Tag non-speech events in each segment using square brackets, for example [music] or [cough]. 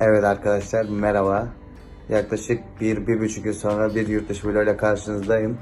Evet arkadaşlar merhaba. Yaklaşık bir, bir buçuk yıl sonra bir yurt dışı vloguyla karşınızdayım.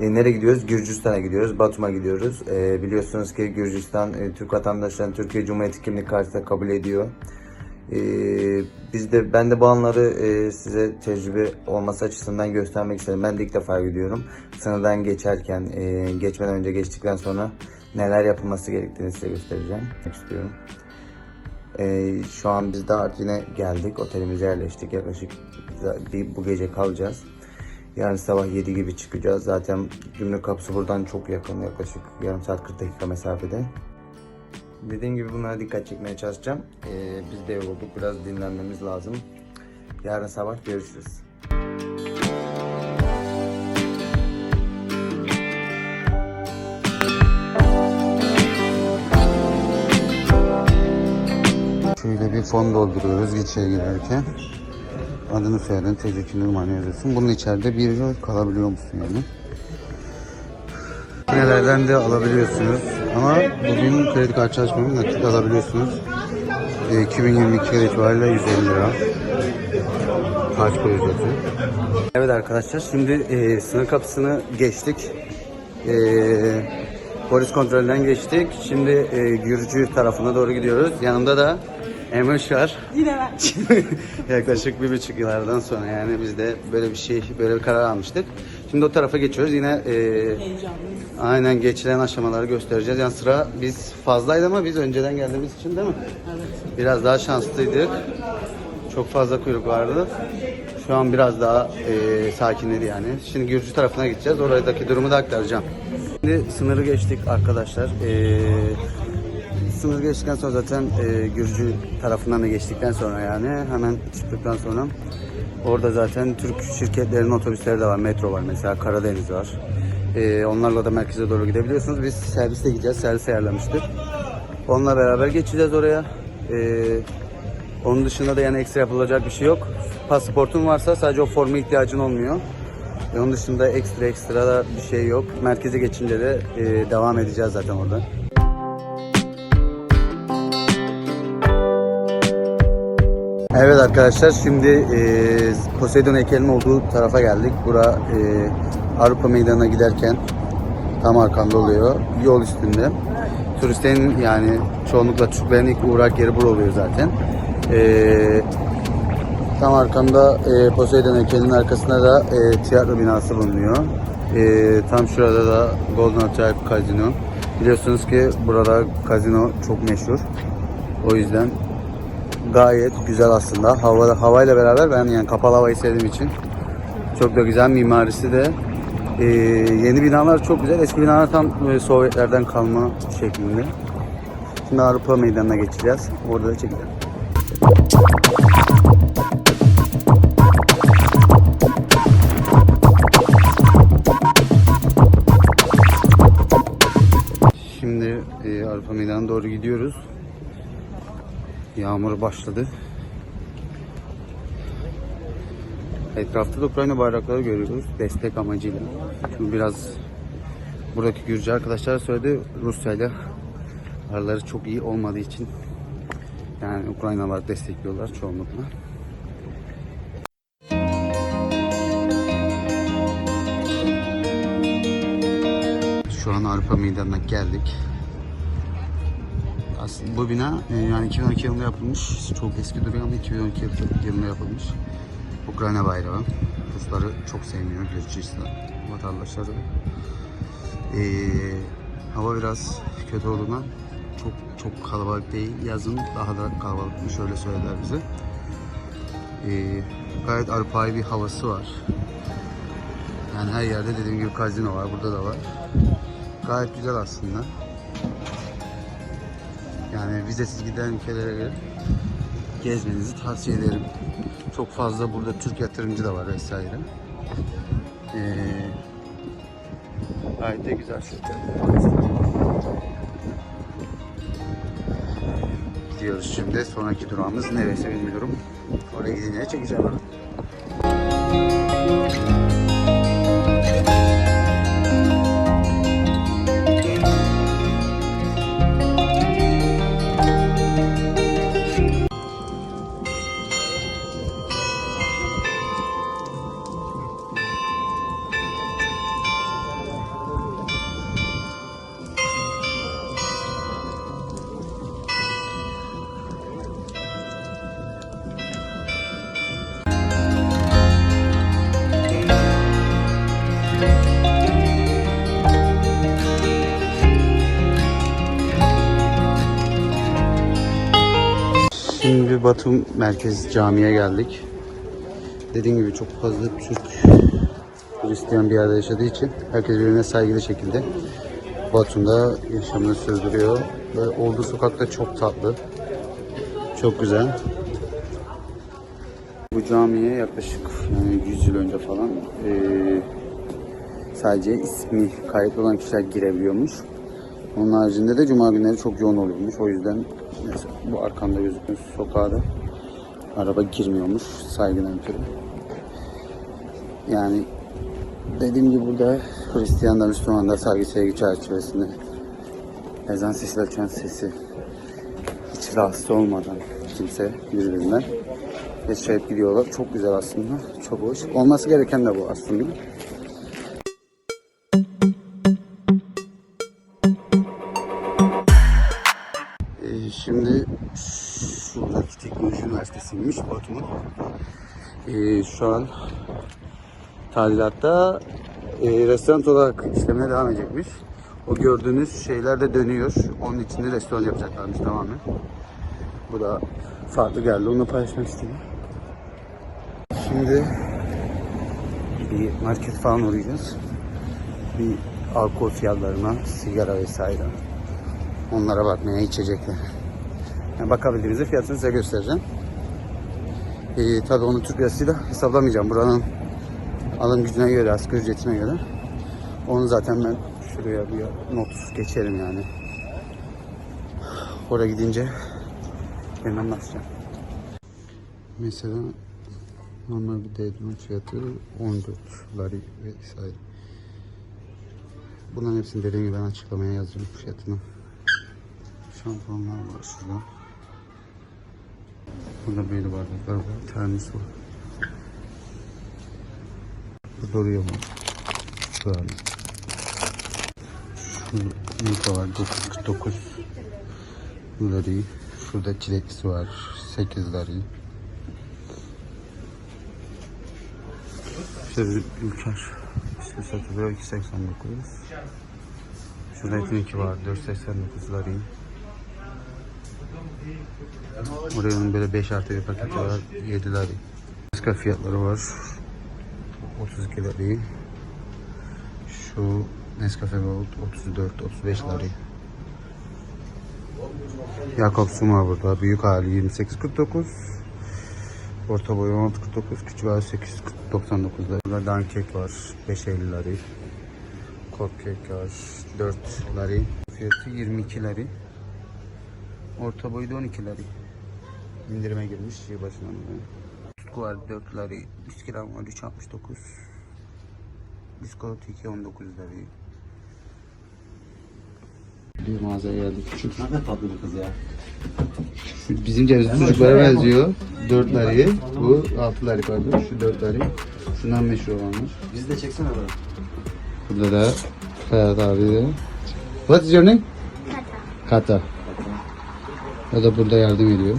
E, nereye gidiyoruz? Gürcistan'a gidiyoruz. Batum'a gidiyoruz. E, biliyorsunuz ki Gürcistan e, Türk vatandaşlarını Türkiye Cumhuriyeti kimlik kartıyla kabul ediyor. E, biz de ben de bu anları e, size tecrübe olması açısından göstermek istedim. Ben de ilk defa gidiyorum. Sınırdan geçerken, e, geçmeden önce geçtikten sonra neler yapılması gerektiğini size göstereceğim. istiyorum. Ee, şu an biz de Artvin'e geldik. Otelimize yerleştik. Yaklaşık bir, bu gece kalacağız. Yarın sabah 7 gibi çıkacağız. Zaten gümrük kapısı buradan çok yakın. Yaklaşık yarım saat 40 dakika mesafede. Dediğim gibi bunlara dikkat çekmeye çalışacağım. Ee, biz de yorulduk. Biraz dinlenmemiz lazım. Yarın sabah görüşürüz. Bir fon dolduruyoruz geçeye girerken. Adını soyadını, tecrübini numaranı yazıyorsun. Bunun içeride bir yıl kalabiliyor musun yani? Nelerden de alabiliyorsunuz. Ama bugün kredi kartı çalışmıyor. Nakit alabiliyorsunuz. E, 2022 yıl itibariyle 150 lira. Kaç koy ücreti. Evet arkadaşlar şimdi e, sınır kapısını geçtik. E, polis kontrolünden geçtik. Şimdi e, Gürcü tarafına doğru gidiyoruz. Yanımda da Emre var. Yine ben. [laughs] Yaklaşık bir buçuk yıllardan sonra yani biz de böyle bir şey, böyle bir karar almıştık. Şimdi o tarafa geçiyoruz. Yine e, aynen geçilen aşamaları göstereceğiz. Yani sıra biz fazlaydı ama biz önceden geldiğimiz için değil mi? Evet. Biraz daha şanslıydık. Çok fazla kuyruk vardı. Şu an biraz daha e, sakinledi yani. Şimdi Gürcü tarafına gideceğiz. Oradaki durumu da aktaracağım. Şimdi sınırı geçtik arkadaşlar. E, sınır geçtikten sonra zaten e, Gürcü tarafından da geçtikten sonra yani hemen çıktıktan sonra orada zaten Türk şirketlerinin otobüsleri de var. Metro var mesela Karadeniz var. E, onlarla da merkeze doğru gidebiliyorsunuz. Biz serviste gideceğiz. Servis ayarlamıştık. Onunla beraber geçeceğiz oraya. E, onun dışında da yani ekstra yapılacak bir şey yok. Pasaportun varsa sadece o forma ihtiyacın olmuyor. E, onun dışında ekstra ekstra da bir şey yok. Merkeze geçince de e, devam edeceğiz zaten orada. Evet arkadaşlar şimdi e, Poseidon heykelinin olduğu tarafa geldik. Bura e, Avrupa Meydanı'na giderken tam arkamda oluyor. Yol üstünde. Turistlerin yani çoğunlukla Türklerin ilk uğrak yeri bura oluyor zaten. E, tam arkamda e, Poseidon heykelinin arkasında da e, tiyatro binası bulunuyor. E, tam şurada da Golden Hotel Casino. Biliyorsunuz ki burada kazino çok meşhur. O yüzden gayet güzel aslında. Hava havayla beraber ben yani kapalı havayı sevdiğim için çok da güzel mimarisi de Ee, yeni binalar çok güzel. Eski binalar tam e, Sovyetlerden kalma şeklinde. Şimdi Avrupa Meydanı'na geçeceğiz. Orada da çekeceğim. Şimdi e, Avrupa Meydanı'na doğru gidiyoruz. Yağmur başladı. Etrafta da Ukrayna bayrakları görüyoruz destek amacıyla. Çünkü biraz buradaki Gürcü arkadaşlar söyledi Rusya ile araları çok iyi olmadığı için yani Ukraynalılar destekliyorlar çoğunlukla. Şu an Avrupa Meydanı'na geldik. Aslında bu bina e, yani 2012 yılında yapılmış. Çok eski duruyor ama 2012 yılında yapılmış. Ukrayna bayrağı. Rusları çok sevmiyor Gürcistan vatandaşları. Ee, hava biraz kötü olduğundan çok çok kalabalık değil. Yazın daha da kalabalıkmış öyle söylediler bize. Ee, gayet Avrupa'yı bir havası var. Yani her yerde dediğim gibi kazino var, burada da var. Gayet güzel aslında. Yani vizesiz giden ülkelere göre gezmenizi tavsiye ederim. Çok fazla burada Türk yatırımcı da var vesaire. Ee, gayet de güzel Gidiyoruz şimdi. Sonraki durağımız neresi bilmiyorum. Oraya gidince çekeceğim onu. Şimdi Batum Merkez Camii'ye geldik. Dediğim gibi çok fazla Türk Hristiyan bir yerde yaşadığı için herkes birbirine saygılı şekilde Batum'da yaşamını sürdürüyor. Ve olduğu sokakta çok tatlı. Çok güzel. Bu camiye yaklaşık yani 100 yıl önce falan eee, sadece ismi kayıtlı olan kişiler girebiliyormuş. Onun haricinde de cuma günleri çok yoğun oluyormuş. O yüzden mesela bu arkamda gözüken sokağa da araba girmiyormuş saygıdan ötürü. Yani dediğim gibi burada Hristiyanlar, Müslümanlar saygı sevgi çerçevesinde ezan sesi açan sesi hiç rahatsız olmadan kimse birbirinden yaşayıp gidiyorlar. Çok güzel aslında. Çok hoş. Olması gereken de bu aslında. Şimdi şuradaki teknoloji üniversitesiymiş Batum'un. Ee, şu an tadilatta e, restoran olarak işlemeye devam edecekmiş. O gördüğünüz şeyler de dönüyor. Onun içinde restoran yapacaklarmış tamamen. Bu da farklı geldi. Onu paylaşmak istedim. Şimdi bir market falan uğrayacağız. Bir alkol fiyatlarına, sigara vesaire. Onlara bakmaya, içecekler. Yani bakabildiğimizde fiyatını size göstereceğim. Ee, tabii onu Türk lirasıyla hesaplamayacağım. Buranın alım gücüne göre, asgari ücretine göre. Onu zaten ben şuraya bir not geçerim yani. Oraya gidince ben anlatacağım. Mesela normal bir deodorant fiyatı 14 lari vesaire. Bunların hepsini dediğim gibi ben açıklamaya yazacağım fiyatını. Şampuanlar var şurada. Burada böyle bardaklar var. Termos var. Burada oraya var. Şöyle. Şurada var. 949 lari. Şurada çileklisi var. 8 lari. Bir ülker. İşte satılıyor 2.89. Şurada etinki var 4.89 lari. Buranın böyle 5 artı bir paketi var 7 lari. Başka fiyatları var. 32 lari. Şu Nescafe Gold 34 35 lari. Yakup Suma burada. Büyük hali 28.49. Orta boyu 16.49. Küçük hali 8.99 lira. Burada dankek var. 5.50 lari. Cupcake var. 4 lari. Fiyatı 22 lari. Orta boyu da 12 lari. İndirime girmiş yılbaşından beri. Tutku var 4 lari. Bisküvi var 3.69. Biskolata 2.19 lari. Bir mağazaya geldik. Şu Ne kadar tatlı bir kız ya. Bizim cevizli çocuklara benziyor. 4 lari. Bu 6 lari pardon. Şu 4 lari. Şundan meşhur olanlar. Bizi de çeksene böyle. Burada da Ferhat abi de. What is your name? Kata. O da burada yardım ediyor.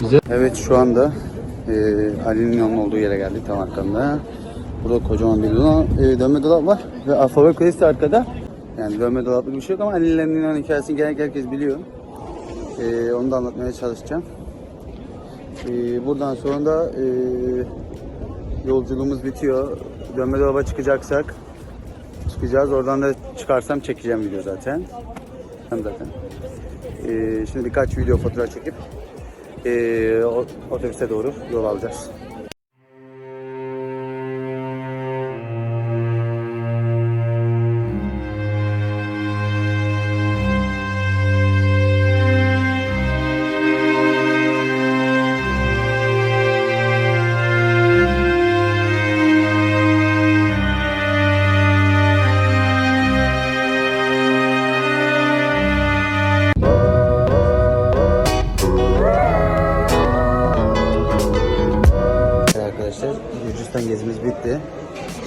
Bize... Evet şu anda e, Ali'nin yolun olduğu yere geldik tam arkamda. Burada kocaman bir dolap, e, dönme dolap var ve alfabe kulesi arkada. Yani dönme dolaplık bir şey yok ama Ali'lerin Yunan hikayesini genellikle herkes biliyor. E, onu da anlatmaya çalışacağım. E, buradan sonra da e, yolculuğumuz bitiyor. Dönme dolaba çıkacaksak çıkacağız. Oradan da çıkarsam çekeceğim video zaten. Hem zaten. Ee, şimdi birkaç video fotoğraf çekip o- otobüse doğru yol alacağız.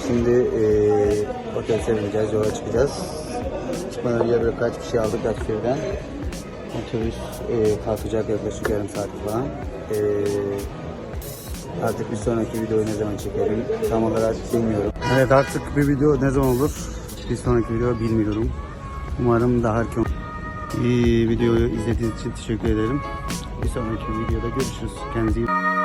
Şimdi ee, otobüse bineceğiz, yola çıkacağız. Çıkmadan önce birkaç bir şey aldık Akşehir'den. Otobüs ee, kalkacak yaklaşık yarım saat falan. Ee, artık bir sonraki videoyu ne zaman çekerim tam olarak bilmiyorum. Evet artık bir video ne zaman olur bir sonraki video bilmiyorum. Umarım daha erken. İyi videoyu izlediğiniz için teşekkür ederim. Bir sonraki videoda görüşürüz. Kendinize iyi